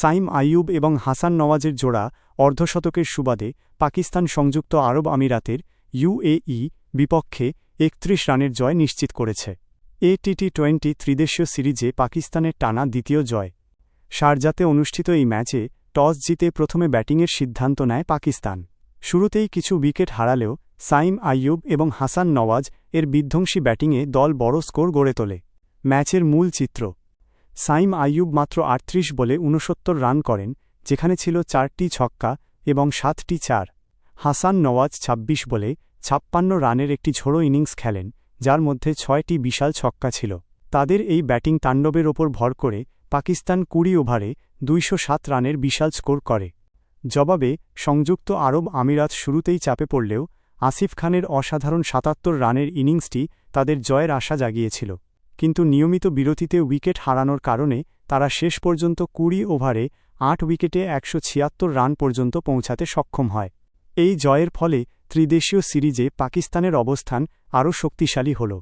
সাইম আইয়ুব এবং হাসান নওয়াজের জোড়া অর্ধশতকের সুবাদে পাকিস্তান সংযুক্ত আরব আমিরাতের ইউএই বিপক্ষে একত্রিশ রানের জয় নিশ্চিত করেছে। এ টি টোয়েন্টি ত্রিদেশীয় সিরিজে পাকিস্তানের টানা দ্বিতীয় জয়। শারজাতে অনুষ্ঠিত এই ম্যাচে টস জিতে প্রথমে ব্যাটিংয়ের সিদ্ধান্ত নেয় পাকিস্তান। শুরুতেই কিছু উইকেট হারালেও সাইম আইয়ুব এবং হাসান নওয়াজ এর বিধ্বংসী ব্যাটিংয়ে দল বড় স্কোর গড়ে তোলে। ম্যাচের মূল চিত্র সাইম আইয়ুব মাত্র আটত্রিশ বলে ঊনসত্তর রান করেন, যেখানে ছিল চারটি ছক্কা এবং সাতটি চার। হাসান নওয়াজ ২৬ বলে ছাপ্পান্ন রানের একটি ঝোড়ো ইনিংস খেলেন, যার মধ্যে ছয়টি বিশাল ছক্কা ছিল। তাদের এই ব্যাটিং তাণ্ডবের ওপর ভর করে পাকিস্তান কুড়ি ওভারে দুইশো সাত রানের বিশাল স্কোর করে। জবাবে সংযুক্ত আরব আমিরাত শুরুতেই চাপে পড়লেও আসিফ খানের অসাধারণ সাতাত্তর রানের ইনিংসটি তাদের জয়ের আশা জাগিয়েছিল। কিন্তু নিয়মিত বিরতিতে উইকেট হারানোর কারণে তারা শেষ পর্যন্ত কুড়ি ওভারে আট উইকেটে একশো ছিয়াত্তর রান পর্যন্ত পৌঁছাতে সক্ষম হয়। এই জয়ের ফলে ত্রিদেশীয় সিরিজে পাকিস্তানের অবস্থান আরও শক্তিশালী হল।